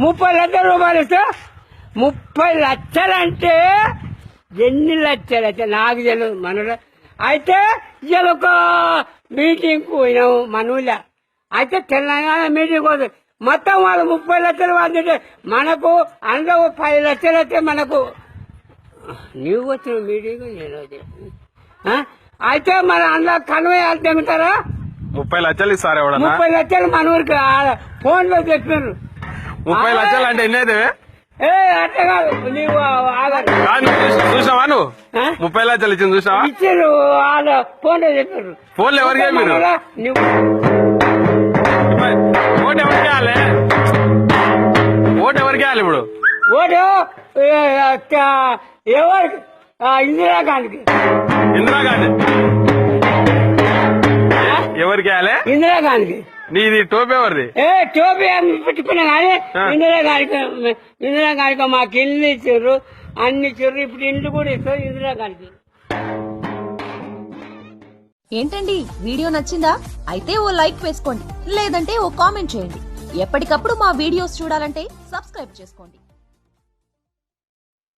ముప్పై లక్షల రూపాయలు ఇస్తే ముప్పై లక్షలు అంటే ఎన్ని లక్షలు అయితే నాకు తెలియదు మనలో అయితే ఇవాళ ఒక మీటింగ్ పోయినాము మన అయితే తెలంగాణ మీటింగ్ పోతుంది మొత్తం వాళ్ళు ముప్పై లక్షలు వాళ్ళు మనకు అందులో పది లక్షలు అయితే మనకు. నీవు వచ్చిన మీటింగ్ నేను అయితే మన అందులో కన్వయాలు తెగుతారా ముప్పై లక్షలు ఇస్తారు ఎవడన్నా? ముప్పై లక్షలు మన ఊరికి ఫోన్లో చెప్పారు. ముప్పై లక్షలు అంటే ఎన్ని అయితే ఏ అట్లా కాదు నీవు నువ్వు చూసావా? ముప్పై లక్షలు ఇచ్చింది చూసావా ఇచ్చారు వాళ్ళ ఫోన్లో చెప్పారు. ఫోన్లు ఎవరికి మీరు ఓటు ఎవరికి వేయాలి ఓటు ఎవరికి వేయాలి ఇప్పుడు? ఓటు ఎవరికి? ఇందిరాగాంధీకి. ఇందిరాగాంధీ. ఆ? ఎవరికి వేయాలి ఇందిరాగాంధీకి నీది టోపీ ఎవరిది? ఏ టోపీ అని పెట్టుకున్నా కానీ ఆ. ఇందిరాగాంధీకి ఇందిరాగాంధీకి మాకు ఇల్లు ఇచ్చారు. అన్ని ఇచ్చారు. ఇప్పుడు ఇండ్లు కూడా ఇస్తారు ఇందిరాగాంధీకి. ఏంటండి? వీడియో నచ్చిందా? అయితే ఓ లైక్ వేసుకోండి. లేదంటే ఓ కామెంట్ చేయండి. ఎప్పటికప్పుడు మా వీడియోస్ చూడాలంటే సబ్స్క్రైబ్ చేసుకోండి.